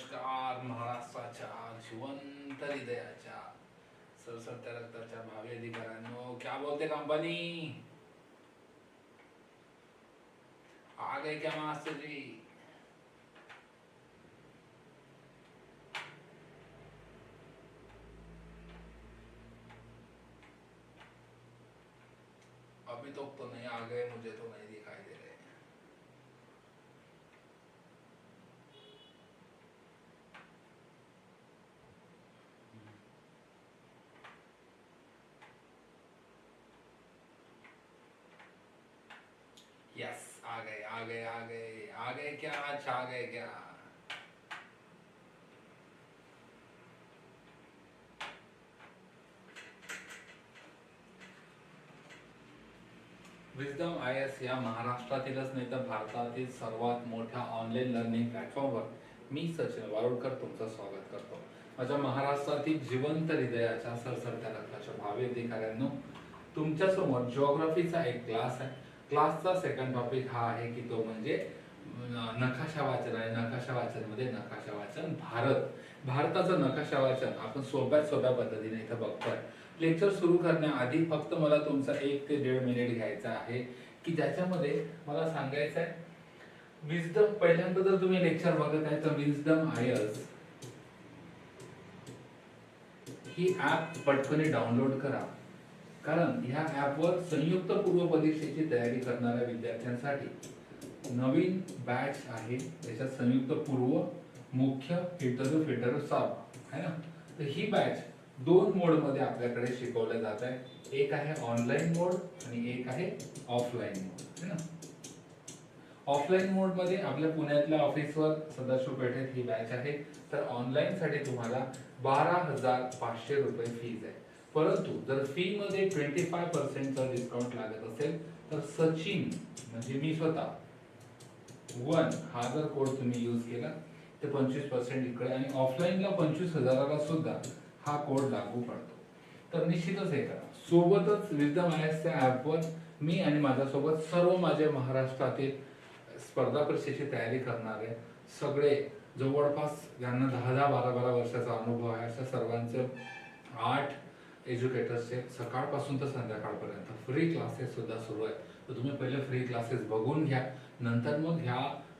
नमस्कार महाराष्ट्राच्या सरसरत्या रक्ताच्या भावी अधिकाऱ्यांनो क्या बोलते कंपनी आ गए क्या मास्टर जी अभी तक तो नहीं आ गए मुझे तो नहीं गए आ गए आ गए क्या अच्छा आ गए क्या? विजडम आय एस या महाराष्ट्रातीलच नाही तर भारतातील सर्वात मोठ्या ऑनलाईन लर्निंग प्लॅटफॉर्मवर मी सचिन वारुडकर तुमचं स्वागत करतो. माझ्या महाराष्ट्रातील जिवंत हृदयाच्या सरसरत्या रक्ताच्या भावी अधिकाऱ्यांनो तुमच्यासमोर जिओग्राफीचा एक क्लास आहे. क्लासचा सेकंड टॉपिक हा आहे की तो म्हणजे नकाशा वाचन आहे. नकाशा वाचनमध्ये नकाशा वाचन भारत. भारताचं नकाशा वाचन आपण सोप्या सोप्या पद्धतीने इथं बघतोय. लेक्चर सुरू करण्याआधी फक्त मला तुमचा एक ते दीड मिनिट घ्यायचा आहे की ज्याच्यामध्ये मला सांगायचं आहे विजडम पहिल्यांदा जर तुम्ही लेक्चर बघत आहे तर विजडम आयर्स ही ऍप पटकन डाउनलोड करा. कारण ह्या ऍपवर संयुक्त पूर्व परीक्षेची तयारी करणाऱ्या विद्यार्थ्यांसाठी नवीन बॅच आहे. त्याच्यात संयुक्त पूर्व मुख्य फिल्टर फिल्टर सब है ना? तर ही बॅच दोन मोडमध्ये आपल्याकडे शिकवलं जात आहे एक आहे ऑनलाईन मोड आणि एक आहे ऑफलाईन मोड है ना? ऑफलाईन मोडमध्ये आपल्या पुण्यातल्या ऑफिसवर सदाशिव पेठेत ही बॅच आहे. तर ऑनलाईनसाठी तुम्हाला बारा हजार पाचशे रुपये फीज आहे. परंतु जर फी मध्ये ट्वेंटी फाय पर्सेंटचा डिस्काउंट लागत असेल तर सचिन म्हणजे मी स्वतः वन हा जर कोड तुम्ही यूज केला तर पंचवीस पर्सेंट इकडे आणि ऑफलाईनला पंचवीस हजाराला सुद्धा हा कोड लागू पडतो. तर निश्चितच हे करा. सोबतच विजडम त्या ऍपवर मी आणि माझ्यासोबत सर्व माझे महाराष्ट्रातील स्पर्धा परीक्षेची तयारी करणारे सगळे जवळपास ज्यांना दहा दहा बारा बारा वर्षाचा अनुभव आहे अशा सर्वांचं आठ एज्युकेटर्सचे सकाळपासून तर संध्याकाळपर्यंत. फ्री क्लासेस सुद्धा सुरू आहेत. तर तुम्ही पहिले फ्री क्लासेस बघून घ्या. नंतर मग ह्या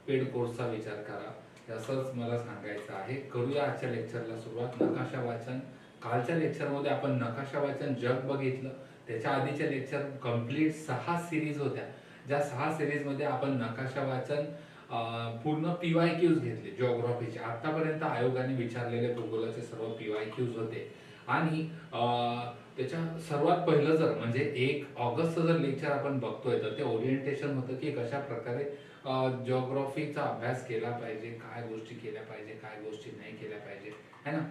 पेड कोर्सचा विचार करा. असंच मला सांगायचं आहे. करूया आजच्या लेक्चरला सुरुवात. नकाशा वाचन. कालच्या लेक्चरमध्ये आपण नकाशा वाचन जग बघितलं. त्याच्या आधीच्या लेक्चर कंप्लीट सहा सिरीज होत्या. ज्या सहा सिरीजमध्ये आपण नकाशा वाचन पूर्ण पूर्ण पीवाय क्यूज घेतले. जिओग्राफीचे आतापर्यंत आयोगाने विचारलेले भूगोलाचे सर्व पीवाय क्यूज होते. आणि अं, त्याच्या सर्वात पहिलं जर म्हणजे एक ऑगस्ट जर लेक्चर आपण बघतोय तर ते ओरिएंटेशन होतं की कशा प्रकारे जॉग्रॉफीचा अभ्यास केला पाहिजे काय गोष्टी केल्या पाहिजे काय गोष्टी नाही केल्या पाहिजे है ना?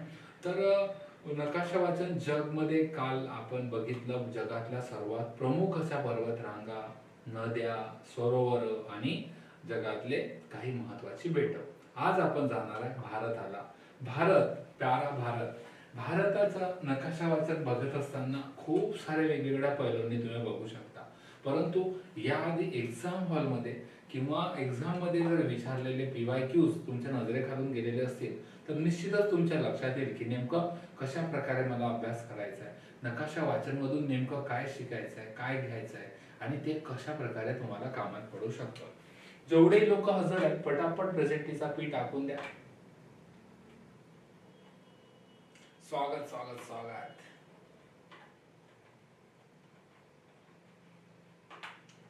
तर नकाशा वाचन जगमध्ये काल आपण बघितलं जगातल्या सर्वात प्रमुख अशा पर्वतरांगा नद्या सरोवर आणि जगातले काही महत्वाची बेट. आज आपण जाणार आहे भारताला. भारत प्यारा भारत. भारताचा नकाशा वाचक बघत असताना खूप सारे वेगवेगळ्या पैलूंनी तुम्ही बघू शकता. परंतु याआधी एक्झाम हॉलमध्ये किंवा एक्झाममध्ये जर विचारलेले पीवाय क्यूज तुमच्या नजरेखालून गेलेले असतील तर निश्चितच तुमच्या लक्षात येईल की नेमकं कशा प्रकारे मला अभ्यास करायचा आहे. नकाशा वाचन मधून नेमकं काय शिकायचं आहे काय घ्यायचं आहे आणि ते कशा प्रकारे तुम्हाला कामात पडू शकतं. जेवढे लोक हजर आहेत पटापट प्रेझेंटीचा पी टाकून द्या. स्वागत स्वागत स्वागत.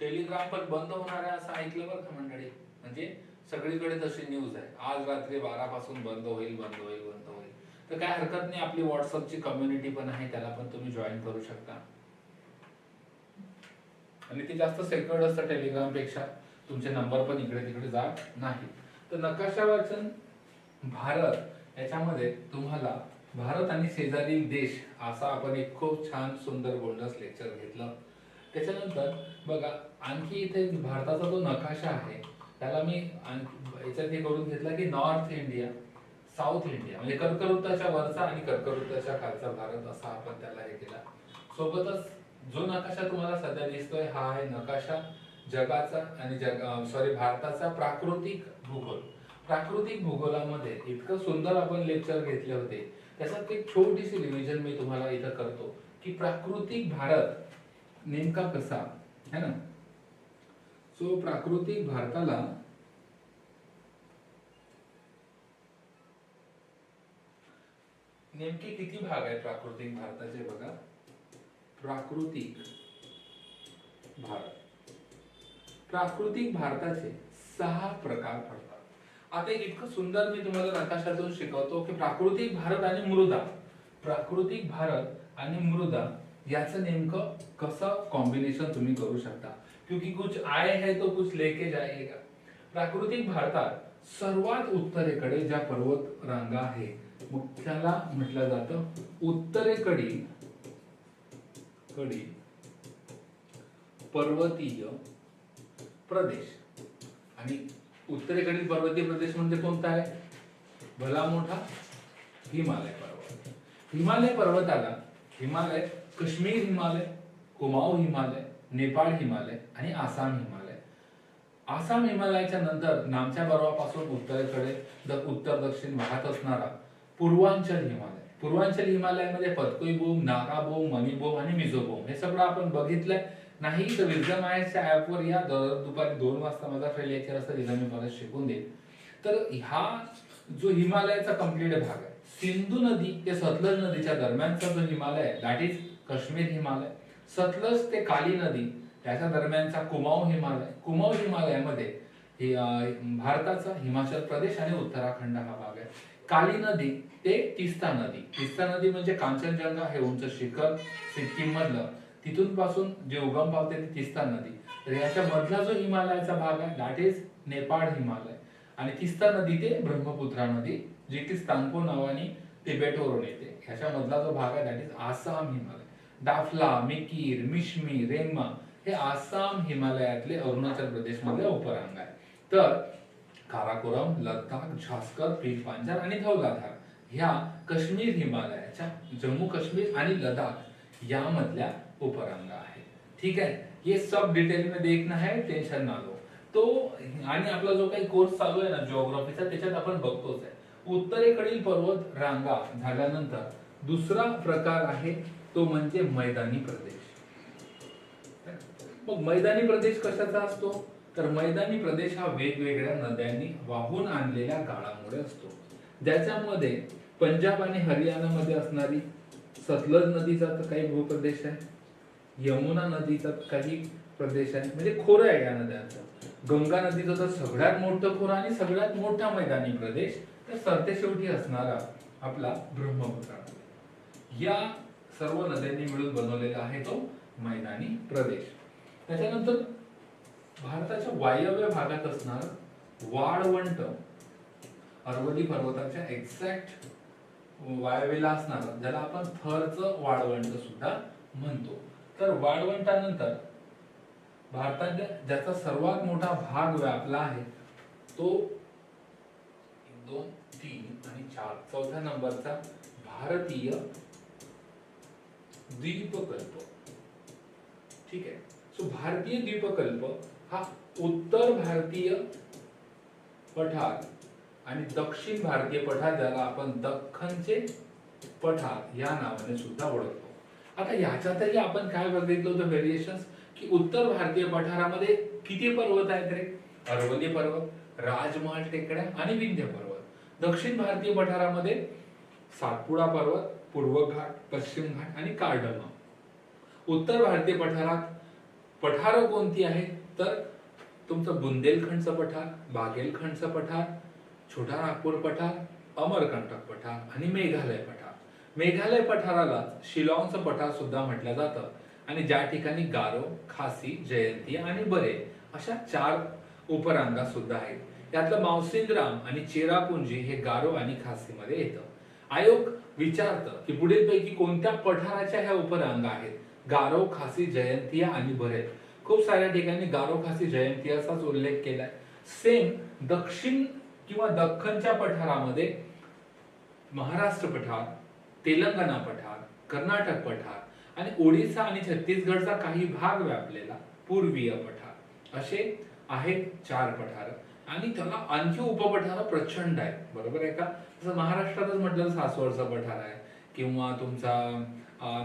टेलिग्राम पण बंद होणार आहे असं ऐकलं बरं का मंडळी? म्हणजे सगळीकडे तशी न्यूज आहे. आज रात्री बारा पासून बंद होईल बंद होईल बंद होईल. तर काय हरकत नाही आपली व्हॉट्सअपची कम्युनिटी पण आहे त्याला पण तुम्ही जॉईन करू शकता. आणि ते जास्त सेक्युअर्ड असतं टेलिग्रामपेक्षा. तुमचे नंबर पण इकडे तिकडे जात नाही तर नकाशा वाचन भारत याच्यामध्ये तुम्हाला भारत आणि शेजारील देश असा आपण एक खूप छान सुंदर बोनस लेक्चर घेतलं. त्याच्यानंतर बघा आणखी इथे भारताचा जो नकाशा आहे त्याला मी याच्यात हे करून घेतला की नॉर्थ इंडिया साऊथ इंडिया म्हणजे कर्कवृत्ताच्या वरचा आणि कर्कवृत्ताच्या खालचा भारत असा आपण त्याला हे केला. सोबतच जो नकाशा तुम्हाला सध्या दिसतोय हा आहे नकाशा जगाचा आणि जग सॉरी भारताचा प्राकृतिक भूगोल. प्राकृतिक भूगोलामध्ये इतकं सुंदर आपण लेक्चर घेतले होते. त्याच्यात एक छोटीशी रिव्हिजन मी तुम्हाला इथं करतो की प्राकृतिक भारत नेमका कसा? है ना? सो प्राकृतिक भारताला नेमके किती भाग आहेत प्राकृतिक भारताचे बघा? प्राकृतिक भारत. प्राकृतिक भारताचे सहा प्रकार पडतात. आता एक इतकं सुंदर मी तुम्हाला नकाशातून शिकवतो की प्राकृतिक भारत आणि मृदा. प्राकृतिक भारत आणि मृदा याचं नेमकं कसं कॉम्बिनेशन तुम्ही करू शकता? क्योंकि कुछ आय है तो कुछ लेके जाएगा प्राकृतिक भारतात सर्वात उत्तरेकडे ज्या पर्वत रांगा आहे मग त्याला म्हटलं जातं उत्तरेकडील कडील पर्वतीय प्रदेश. आणि उत्तरेकडील पर्वतीय प्रदेश म्हणजे कोणता आहे? भला मोठा हिमालय पर्वत. हिमालय पर्वताला हिमालय काश्मीर हिमालय कुमाऊ हिमालय नेपाळ हिमालय आणि आसाम हिमालय. आसाम हिमालयाच्या नंतर नामच्या पर्वापासून उत्तरेकडे द- उत्तर दक्षिण वाहत असणारा पूर्वांचल हिमालय. पूर्वांचल हिमालयामध्ये पतकोई नागाबोम मणिबोम आणि मिझोबोम हे सगळं आपण बघितलंय. नाही तर विल्झम आयच्या ऍपवर या दर दुपारी दोन वाजता माझा फ्रेंड लेक्चर असतं तिथं मी मला शिकून देईल तर हा जो हिमालयाचा कंप्लीट भाग आहे सिंधू नदी ते सतलज नदीच्या दरम्यानचा जो हिमालय आहे दॅट इज काश्मीर हिमालय. सतलज ते काली नदी त्याच्या दरम्यानचा कुमाऊ हिमालय. कुमाऊ हिमालयामध्ये हे, भारताचा हिमाचल प्रदेश आणि उत्तराखंड हा भाग आहे. काली नदी ते तिस्ता नदी. तिस्ता नदी म्हणजे कांचनजंगा हे उंच शिखर सिक्कीम मधलं तिथून पासून जे उगम पावते ती तिस्ता नदी. तर याच्या मधला जो हिमालयाचा भाग आहे दॅट इज नेपाळ हिमालय. आणि तिस्ता नदी ते ब्रह्मपुत्रा नदी जी की स्तांको नावाने तिबेटवरून येते. ह्याच्या मधला जो भाग आहे दॅट इज आसाम हिमालय. डाफला मिकीर मिश्मी रेमा हे आसाम हिमालयातले अरुणाचल प्रदेश मधले उपरांग आहे. तर काराकोरम लद्दाख झास्कर पीर पांजर आणि धौलाधार ह्या काश्मीर हिमालयाच्या जम्मू काश्मीर आणि लडाख यामधल्या उपरांग आहे. ठीक आहे? हे सब डिटेल में देखना है टेंशन ना लो तो आणि आपला जो काही कोर्स चालू आहे ना जिओग्राफीचा त्याच्यात आपण बघतोच आहे. उत्तरेकडील पर्वत रांगा झाल्यानंतर दुसरा प्रकार आहे तो म्हणजे मैदानी प्रदेश. मग मैदानी प्रदेश कशाचा असतो? तर मैदानी प्रदेश हा वेगवेगळ्या नद्यांनी वाहून आणलेल्या गाळामुळे असतो. ज्याच्यामध्ये पंजाब आणि हरियाणामध्ये असणारी सतलज नदीचा तर काही भूप्रदेश आहे. यमुना नदीचा काही प्रदेश म्हणजे खोरं आहे या नद्यांचं. गंगा नदीचं तर सगळ्यात मोठं खोरं आणि सगळ्यात मोठा मैदानी प्रदेश तर सरतेशेवटी असणारा आपला ब्रह्मपुत्रा या सर्व नद्यांनी मिळून बनवलेला आहे तो मैदानी प्रदेश. त्याच्यानंतर भारताच्या वायव्य भागात असणार वाळवंट. अरवली पर्वताच्या एक्झॅक्ट वायव्यला असणार ज्याला आपण थरचं वाळवंट सुद्धा म्हणतो. तर वाळवंटानंतर भारतात ज्याचा सर्वात मोठा भाग व्यापला आहे तो दोन तीन आणि चार चौथ्या नंबरचा भारतीय द्वीपकल्प. ठीक आहे? सो भारतीय द्वीपकल्प हा उत्तर भारतीय पठार आणि दक्षिण भारतीय पठार ज्याला आपण दख्खनचे पठार या नावाने सुद्धा ओळखतो. आता याच्यातही आपण काय बघितलं होतं व्हेरिएशन की उत्तर भारतीय पठारामध्ये किती पर्वत आहेत रे? अरवली पर्वत राजमहल टेकड्या आणि विंध्य पर्वत. दक्षिण भारतीय पठारामध्ये सातपुडा पर्वत पूर्व घाट पश्चिम घाट आणि कार्डमा उत्तर भारतीय पठारात पठार कोणती आहेत? तर तुमचं बुंदेलखंडचं पठार बागेलखंडचं पठार छोटा नागपूर पठार अमरकंटक पठार आणि मेघालय पठार. मेघालय पठाराला शिलाँगचं पठार सुद्धा म्हटलं जातं. आणि ज्या ठिकाणी गारो खासी जयंती आणि बरे अशा चार उपरांगा सुद्धा आहेत. यातलं मावसिंद्राम आणि चेरापुंजी हे गारो आणि खासीमध्ये येतं. आयोग विचारतं की पुढीलपैकी कोणत्या पठाराच्या ह्या उपरांगा आहेत? गारो खासी जयंतिया आणि बरे. खूप साऱ्या ठिकाणी गारो खासी जयंतियाचाच उल्लेख केलाय. सेम दक्षिण किंवा दख्खनच्या पठारामध्ये महाराष्ट्र पठार तेलंगणा पठार कर्नाटक पठार आणि ओडिसा आणि छत्तीसगडचा काही भाग व्यापलेला पूर्वीय पठार. असे आहेत चार पठार आणि त्याला आणखी उपपठार प्रचंड आहे बरोबर आहे का? जसं महाराष्ट्रातच म्हटलं तर सासवडचा पठार आहे किंवा तुमचा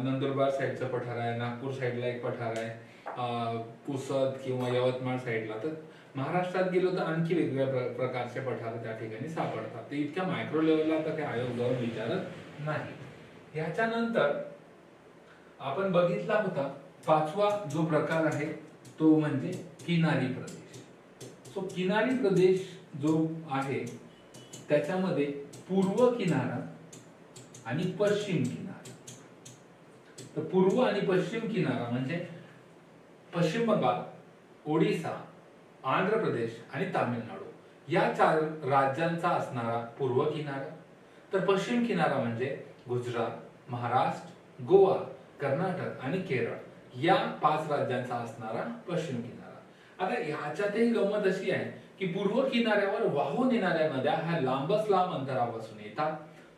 नंदुरबार साईडचा पठार आहे नागपूर साईडला एक पठार आहे पुसद किंवा यवतमाळ साईडला. तर महाराष्ट्रात गेलो तर आणखी वेगवेगळ्या प्र- प्रकारचे पठार त्या ठिकाणी सापडतात. ते इतक्या मायक्रो लेवलला आता काही आयोग जाऊन विचारत नाही. ह्याच्यानंतर आपण बघितला होता पाचवा जो प्रकार आहे तो म्हणजे किनारी प्रदेश. सो किनारी प्रदेश जो आहे त्याच्यामध्ये पूर्व किनारा आणि पश्चिम किनारा. तर पूर्व आणि पश्चिम किनारा म्हणजे पश्चिम बंगाल ओडिसा आंध्र प्रदेश आणि तामिळनाडू. या चार राज्यांचा असणारा पूर्व किनारा. तर पश्चिम किनारा म्हणजे गुजरात महाराष्ट्र गोवा कर्नाटक आणि केरळ या पाच राज्यांचा असणारा पश्चिम किनारा. आता ह्याच्यातही गंमत अशी आहे की पूर्व किनाऱ्यावर वाहून येणाऱ्या नद्या ह्या लांबच लांब अंतरापासून येतात.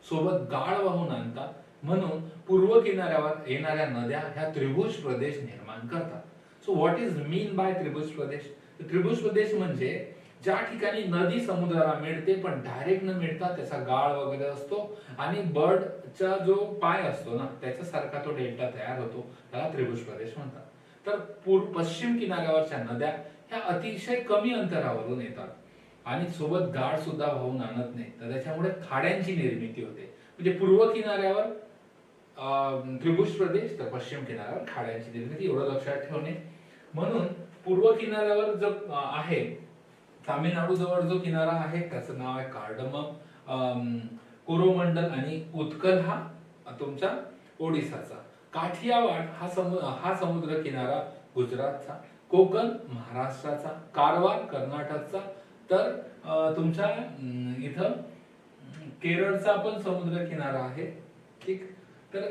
सोबत गाळ वाहून आणतात. म्हणून पूर्व किनाऱ्यावर येणाऱ्या नद्या ह्या त्रिभुज प्रदेश निर्माण करतात. So what is mean by त्रिभुज प्रदेश? त्रिभुज प्रदेश म्हणजे ज्या ठिकाणी नदी समुद्राला मिळते पण डायरेक्ट न मिळता त्याचा गाळ वगैरे असतो आणि बर्डचा जो पाय असतो ना त्याच्यासारखा तो डेल्टा तयार होतो त्याला त्रिभुज प्रदेश म्हणतात. तर पूर्व पश्चिम किनाऱ्यावरच्या नद्या ह्या अतिशय कमी अंतरावरून येतात आणि सोबत गाळ सुद्धा वाहून आणत नाही तर त्याच्यामुळे खाड्यांची निर्मिती होते. म्हणजे पूर्व किनाऱ्यावर अं, त्रिभुज प्रदेश तर पश्चिम किनाऱ्यावर खाड्यांची निर्मिती एवढं लक्षात ठेवणे. म्हणून पूर्व किनाऱ्यावर जो आहे तामिळनाडू जवळ जो किनारा आहे त्याचं नाव आहे कार्डमम. कोरोमंडल आणि उत्कल हा तुमचा ओडिसाचा. काठियावाड हा समु हा समुद्र किनारा गुजरातचा. कोकण महाराष्ट्राचा. कारवार कर्नाटकचा. तर तुमच्या इथं केरळचा पण समुद्र किनारा आहे. ठीक? तर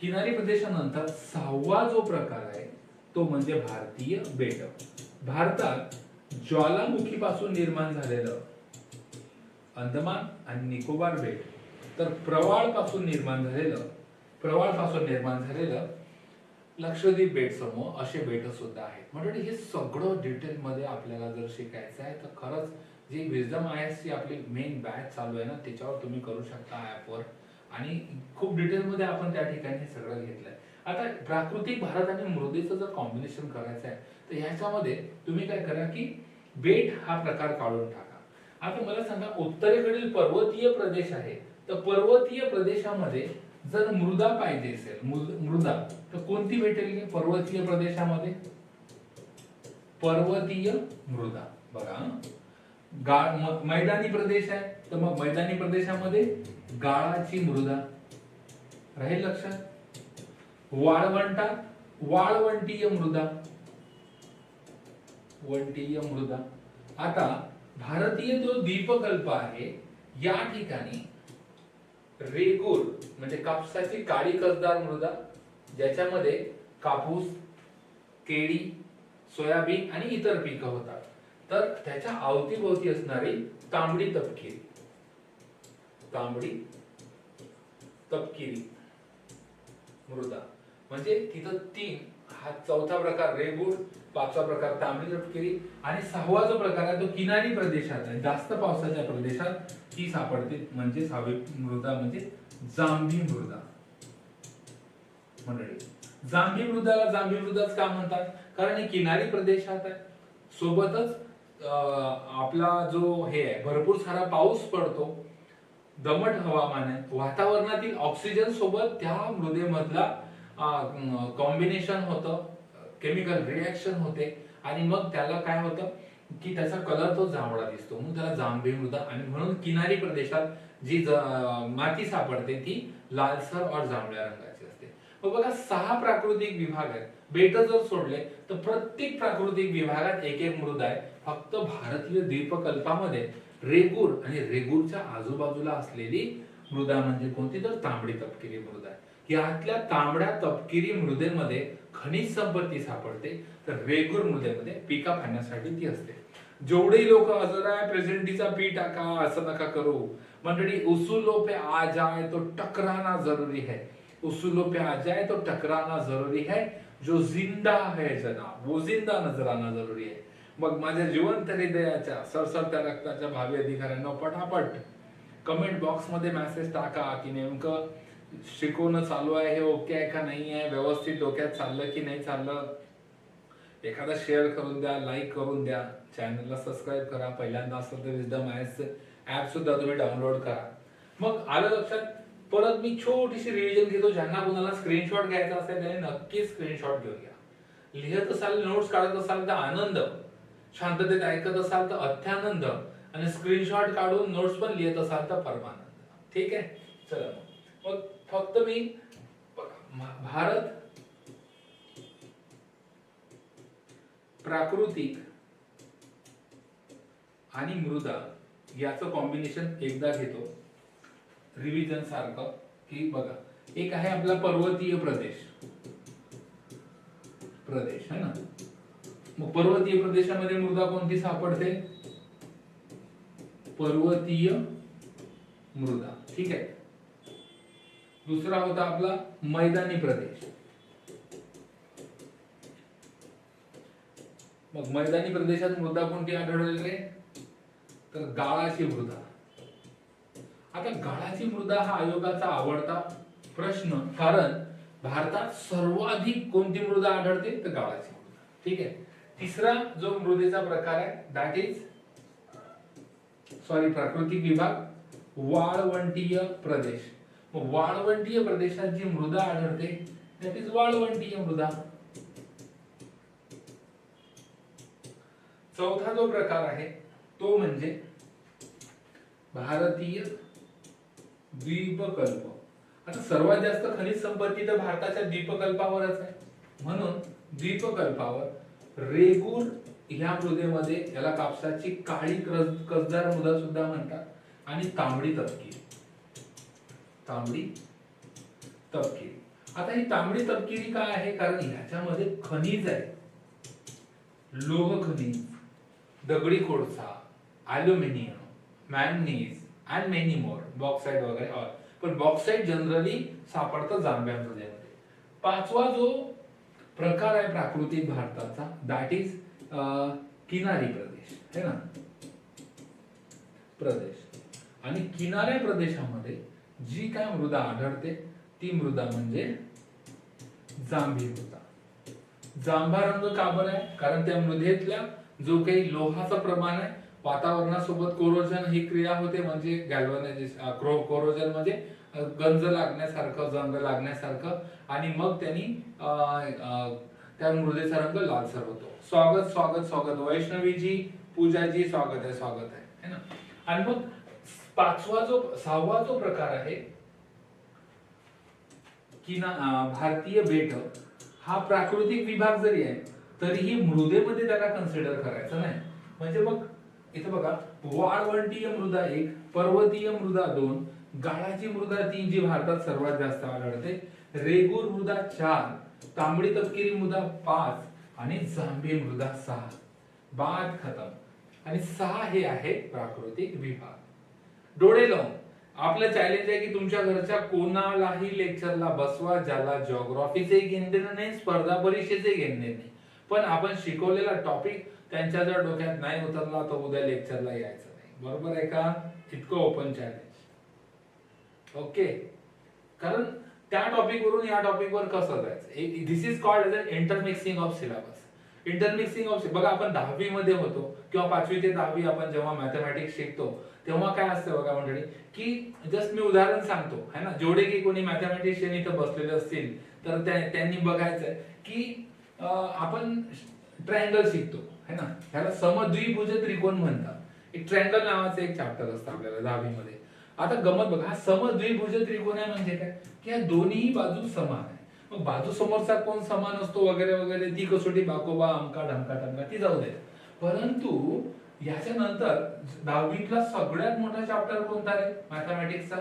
किनारी प्रदेशानंतर सहावा जो प्रकार आहे तो म्हणजे भारतीय बेट. भारतात ज्वालामुखीपासून निर्माण झालेलं अंदमान आणि निकोबार बेट तर प्रवाळपासून निर्माण झालेलं प्रवाळपासून निर्माण झालेलं लक्षद्वीप बेट समूह असे बेट सुद्धा आहेत. म्हणजे हे सगळं डिटेल मध्ये आपल्याला जर शिकायचं आहे तर खरंच जी विजडम आय एस ची आपली मेन बॅच चालू आहे ना त्याच्यावर तुम्ही करू शकता ॲपवर आणि खूप डिटेलमध्ये आपण त्या ठिकाणी हे सगळं घेतलंय. आता प्राकृतिक भारत आणि मृदेचं जर कॉम्बिनेशन करायचं आहे तर ह्याच्यामध्ये तुम्ही काय करा की बेट हा प्रकार काढून टाका. आता मला सांगा उत्तरेकडील पर्वतीय प्रदेश आहे. तर पर्वतीय प्रदेशामध्ये जर मृदा पाहिजे असेल मृदा तर कोणती भेटेल? पर्वतीय प्रदेशामध्ये? पर्वतीय मृदा. बघा गाळ मैदानी प्रदेश आहे तर मग मैदानी प्रदेशामध्ये गाळाची मृदा. राहील लक्षात? वाळवंटात वाळवंटीय मृदा. वंटीय मृदा. आता भारतीय जो द्वीपकल्प आहे या ठिकाणी रेगूर म्हणजे कापसाची काळी कसदार मृदा ज्याच्यामध्ये कापूस केळी सोयाबीन आणि इतर पिकं होतात. तर त्याच्या अवतीभोवती असणारी तांबडी तपकिरी. तांबडी तपकिरी मृदा. म्हणजे तिथं तीन हा चौथा प्रकार रेगूर पाचवा प्रकार तांबडी तपकिरी आणि सहावा जो प्रकार आहे तो किनारी प्रदेशात आहे. जास्त पावसाच्या प्रदेशात ती सापडते. म्हणजे सहावी मृदा म्हणजे जांभी मृदा. मंडळी जांभी मृदाला जांभी मृदाच का म्हणतात? कारण हे किनारी प्रदेशात आहे. सोबतच आपला जो हे आहे भरपूर सारा पाऊस पडतो. दमट हवामान आहे. वातावरणातील ऑक्सिजन सोबत त्या मृदेमधला कॉम्बिनेशन होतं केमिकल रिॲक्शन होते. आणि मग त्याला काय होतं की त्याचा कलर तो जांभळा दिसतो. म्हणून त्याला जांभी मृदा आणि म्हणून किनारी प्रदेशात जी माती सापडते ती लालसर और जांभळ्या रंगाची असते. मग बघा सहा प्राकृतिक विभाग आहेत. बेट जर सोडले तर प्रत्येक प्राकृतिक विभागात एक एक मृदा आहे. फक्त भारतीय द्वीपकल्पामध्ये रेगूर आणि रेगूरच्या आजूबाजूला असलेली मृदा म्हणजे कोणती? तर तांबडी तपकिरी मृदा आहे. यातल्या तांबड्या तपकिरी मृदेमध्ये खनिज संपत्ती सापडते तर रेगूर मृदेमध्ये पिका फाडण्यासाठी ती असते. जेवढे लोक जरा प्रेझेंटीचा पी टाका असं नका करू. मंडळी उसूलो पे आ जाए तो टकराना जरूरी है. उसूलो पे आ जाए तो टकराना जरूरी है. जो जिंदा है जनाब वो जिंदा नजर आना जरुरी है. मग माझ्या जिवंत हृदयाच्या सरसरत्या रक्ताच्या भावी अधिकाऱ्यांना पटापट कमेंट बॉक्समध्ये मेसेज टाका की नेमकं शिकवणं चालू आहे हे ओके आहे का नाही आहे व्यवस्थित डोक्यात चाललं की नाही चाललं एखादा शेअर करून द्या लाईक करून द्या चॅनलला सबस्क्राईब करा पहिल्यांदा असेल तर विजडम आयस ऍप सुद्धा तुम्ही डाउनलोड करा. मग आलं लक्षात परत मी छोटीशी रिव्हिजन घेतो ज्यांना कुणाला स्क्रीनशॉट घ्यायचा असेल त्याने नक्की स्क्रीनशॉट घेऊन घ्या. लिहत असाल नोट्स काढत असाल तर आनंद. शांततेत ऐकत असाल तर अत्यानंद. आणि स्क्रीनशॉट काढून नोट्स पण लिहित असाल तर परमानंद. ठीक आहे? चला मग. फक्त मी भारत प्राकृतिक आणि मृदा याचं कॉम्बिनेशन एकदा घेतो. रिव्हिजन सारखं की बघा एक आहे आपला पर्वतीय प्रदेश. प्रदेश है ना? मग पर्वतीय प्रदेशामध्ये मृदा कोणती सापडते? पर्वतीय मृदा. ठीक आहे? दुसरा होता आपला मैदानी प्रदेश. मग मैदानी प्रदेशात मृदा कोणती आढळलेले तर गाळाची मृदा. आता गाळाची मृदा हा आयोगाचा आवडता प्रश्न कारण भारतात सर्वाधिक कोणती मृदा आढळते? तर गाळाची मृदा. ठीक आहे? तिसरा जो मृदेचा प्रकार आहे दॅट इज सॉरी प्राकृतिक विभाग वाळवंटीय प्रदेश. वाळवंटीय प्रदेशात जी मृदा आढळते दॅट इज वाळवंटीय मृदा. चौथा जो प्रकार आहे तो म्हणजे भारतीय द्वीपकल्प. आता सर्वात जास्त खनिज संपत्ती तर भारताच्या द्वीपकल्पावरच आहे. म्हणून द्वीपकल्पावर रेगूर ह्या मृदेमध्ये याला कापसाची काळी कसदार मृदा सुद्धा म्हणतात आणि तांबडी तपकी तांबडी तपकिरी. आता ही तांबडी तपकिरी काय आहे? कारण ह्याच्यामध्ये खनिज आहे. लोह खनिज दगडी कोळसा aluminium manganese and many more bauxite वगैरे ऑल पण बॉक्साईड जनरली सापडतं जांभ्यामध्ये पाचवा जो प्रकार आहे प्राकृतिक भारताचा दॅट इज किनारी प्रदेश. है ना? प्रदेश. आणि किनाऱ्या प्रदेशामध्ये जी काय मृदा आढळते ती मृदा म्हणजे जांभी मृदा. जांभा रंग का बरं आहे? कारण त्या मृदेतल्या जो काही लोहाचं प्रमाण आहे वातावरणासोबत कोरोजन ही क्रिया होते म्हणजे गॅल्वनायझेशन कोरोजन म्हणजे गंज लागण्यासारखं जंग लागण्यासारखं आणि मग त्यांनी त्या मृदेचा रंग लालसर होतो. स्वागत स्वागत स्वागत. वैष्णवीजी पूजाजी स्वागत आहे स्वागत आहे. ना? आणि मग पाचवा जो सहावा जो प्रकार आहे की ना भारतीय बेट हा प्राकृतिक विभाग जरी आहे तरीही मृदेमध्ये त्याला कन्सिडर करायचं नाही. म्हणजे मग इथं बघा वाळवंटीय मृदा एक पर्वतीय मृदा दोन गाळाची मृदा तीन जी भारतात सर्वात जास्त आढळते रेगूर मृदा चार तांबडी तपकिरी मृदा पाच आणि जांभी मृदा सहा. बाद खतम. आणि सहा हे आहे प्राकृतिक विभाग. डोळे लावून. आपलं चॅलेंज आहे की तुमच्या घरच्या कोणालाही लेक्चरला बसवा ज्याला जिओग्राफीचे घेणं देणं नाही स्पर्धा परीक्षेचे घेणे नाही. पण आपण शिकवलेला टॉपिक त्यांच्या जर डोक्यात नाही उतरला तर उद्या लेक्चरला यायचं नाही. बरोबर आहे का? इतकं ओपन चॅलेंज ओके कारण त्या टॉपिक वरून या टॉपिक वर कसं जायचं? This is called as intermixing of syllabus intermixing of बघा आपण दहावी मध्ये होतो किंवा पाचवी ते दहावी आपण जेव्हा मॅथमॅटिक्स शिकतो तेव्हा काय असतं बघा मंडळी की जस्ट मी उदाहरण सांगतो है ना? जेवढे की कोणी मॅथमॅटिशियन इथं बसलेले असतील तर त्यांनी बघायचंय की आपण ट्रायंगल शिकतो है ना? ह्याला समद्विभुज त्रिकोण म्हणतात. एक ट्रायंगल नावाचं एक चॅप्टर असतं आपल्याला दहावीमध्ये. आता गमत बघा हा समद्विभुज त्रिकोण आहे म्हणजे काय? की या दोन्ही बाजू समान आहे. मग बाजू समोरचा कोण समान असतो वगैरे वगैरे ती कसोटी बाकोबा अमका ढमका टमका ती जाऊ दे परंतु याच्यानंतर दहावीतला सगळ्यात मोठा चॅप्टर कोणता आहे मॅथमॅटिक्सचा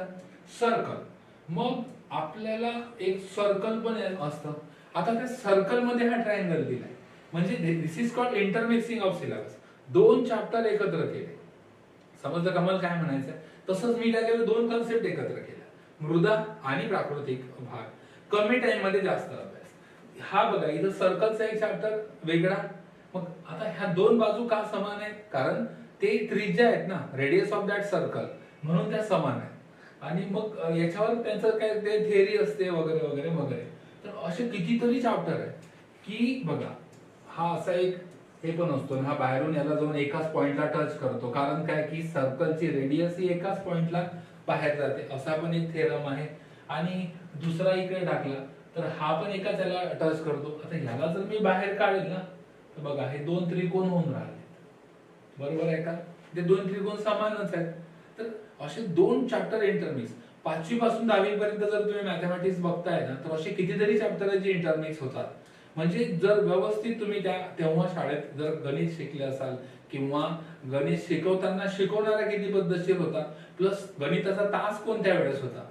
सर्कल मग आपल्याला एक सर्कल पण असतं. आता त्या सर्कलमध्ये हा ट्रायंगल दिलाय. म्हणजे this is called intermixing of syllabus दोन चॅप्टर एकत्र केले. समजलं कमल काय म्हणायचं तसंच मी काय केलं? दोन कन्सेप्ट एकत्र केल्या. मृदा आणि प्राकृतिक भाग. कमी टाइममध्ये जास्त अभ्यास. हा बघा इथं सर्कलचा एक चॅप्टर वेगळा. मग आता ह्या दोन बाजू का समान आहेत? कारण ते त्रिज्या आहेत ना रेडियस ऑफ दॅट सर्कल म्हणून त्या समान आहेत. आणि मग याच्यावर त्यांचं काय ते थेअरी असते वगैरे वगैरे वगैरे. तर असे कितीतरी चॅप्टर आहेत की बघा हा असा एक हे पण असतो हा बाहेरून याला जाऊन एकाच पॉइंटला टच करतो. कारण काय? की सर्कलची रेडियस ही एकाच पॉइंटला बाहेर जाते. असा पण एक थेरम आहे. आणि दुसरा इकडे टाकला तर हा पण एकाच याला टच करतो. आता ह्याला जर मी बाहेर काढेल ना तर बघा हे दोन त्रिकोण होऊन राहिले. बरोबर आहे का? ते दोन त्रिकोण समानच आहेत. तर असे दोन चॅप्टर इंटरमिक्स पाचवी पासून दहावी पर्यंत जर तुम्ही मॅथमॅटिक्स बघताय ना तर असे कितीतरी चॅप्टर आहेत जे इंटरमिक्स होतात. म्हणजे जर व्यवस्थित तुम्ही त्या तेव्हा शाळेत जर गणित शिकले असाल किंवा गणित शिकवताना शिकवणारा किती पद्धतशीर होता प्लस गणिताचा तास कोणत्या वेळेस होता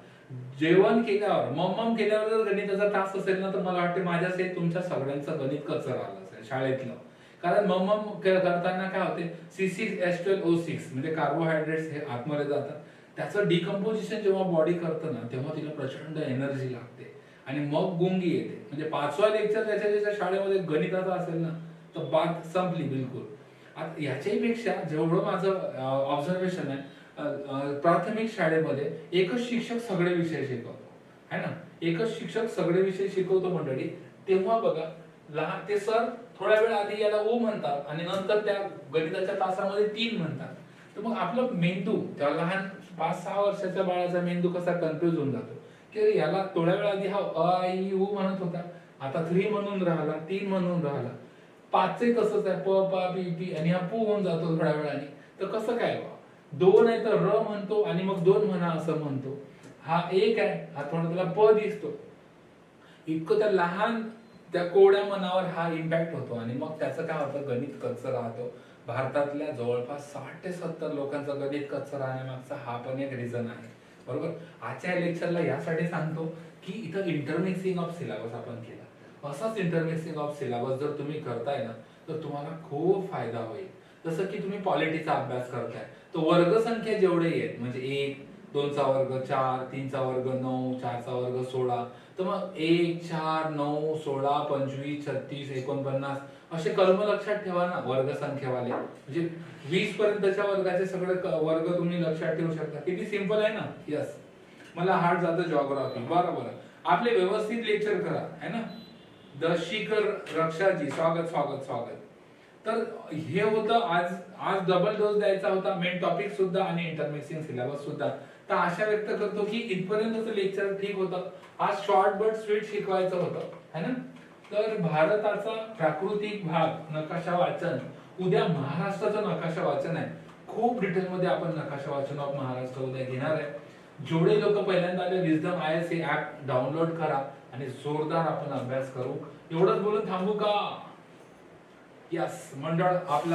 जेवण केल्यावर मम्मम केल्यावर जर गणिताचा तास असेल ना तर मला वाटते माझ्याच हे तुमच्या सगळ्यांचं गणित कचर आलं असेल शाळेतलं. कारण मम्मम करताना काय होते C six S twelve O six म्हणजे कार्बोहायड्रेट्स हे आतमध्ये जातात. त्याचं डिकम्पोजिशन जेव्हा बॉडी करतं ना तेव्हा तिला प्रचंड एनर्जी लागते. आणि मग गुंगी येते. म्हणजे पाचवा लेक्चर त्याच्या ज्याच्या शाळेमध्ये गणिताचा असेल ना तर बात संपली बिलकुल. आता याच्याही पेक्षा जेवढं माझं ऑब्झर्वेशन आहे प्राथमिक शाळेमध्ये एकच शिक्षक सगळे विषय शिकवतो. है ना? एकच शिक्षक सगळे विषय शिकवतो मंडळी. तेव्हा बघा लहान ते सर थोड्या वेळ आधी याला ओ म्हणतात आणि नंतर त्या गणिताच्या तासामध्ये तीन म्हणतात. तर मग आपलं मेंदू त्या लहान पाच सहा वर्षाच्या बाळाचा मेंदू कसा कन्फ्युज होऊन जातो. की याला थोड्या वेळ आधी हा अ आई ऊ म्हणत होता. आता थ्री म्हणून राहिला तीन म्हणून राहिला. पाचही तसंच आहे प पा पी पी आणि हा पू होऊन जातो थोड्या वेळाने. तर कसं काय बा? दोन आहे तर र म्हणतो आणि मग दोन म्हणा असं म्हणतो. हा एक आहे हा थोडा त्याला प दिसतो. इतकं त्या लहान त्या कोड्या मनावर हा इम्पॅक्ट होतो आणि मग त्याचं काय होतं गणित कच्च राहतो. भारतातल्या जवळपास साठ ते सत्तर लोकांचं गणित कच्च राहण्यामागचा हा पण एक रिझन आहे. बरोबर? आजच्या लेक्चरला यासाठी सांगतो की इथं इंटरमिक्सिंग ऑफ सिलेबस आपण केला. असाच इंटरमिक्सिंग ऑफ सिलेबस जर तुम्ही करताय ना तर तुम्हाला खूप फायदा होईल. जसं की तुम्ही पॉलिटीचा अभ्यास करताय तर वर्गसंख्या जेवढे आहेत म्हणजे एक दोनचा वर्ग चार तीनचा वर्ग नऊ चारचा वर्ग सोळा तर मग एक चार नऊ सोळा पंचवीस छत्तीस एकोणपन्नास असे कलम लक्षात ठेवा ना वर्गसंख्येवाले. म्हणजे वीस पर्यंतच्या वर्गाचे सगळे वर्ग तुम्ही लक्षात ठेवू शकता. किती सिंपल आहे ना? यस मला हार्ड जातं जॉग्राफी बरोबर आपले व्यवस्थित लेक्चर करा है ना? द शिखर रक्षाजी. स्वागत स्वागत स्वागत. तर हे होतं आज आज डबल डोस द्यायचा होता मेन टॉपिक सुद्धा आणि इंटरमिक्सिंग सिलेबस सुद्धा. तर आशा व्यक्त करतो की इथपर्यंतच लेक्चर ठीक होतं. आज शॉर्ट बट स्वीट शिकवायचं होतं है ना? तर भारताचा प्राकृतिक भाग नकाशा वाचन. उद्या महाराष्ट्राचं नकाशा वाचन आहे. खूप डिटेलमध्ये आपण नकाशा वाचन ऑफ महाराष्ट्र उद्या घेणार आहे. जेवढे लोक पहिल्यांदा आले wisdom I S app download करा आणि जोरदार आपण अभ्यास करू. एवढंच बोलून थांबू का? यस मंडळ आपला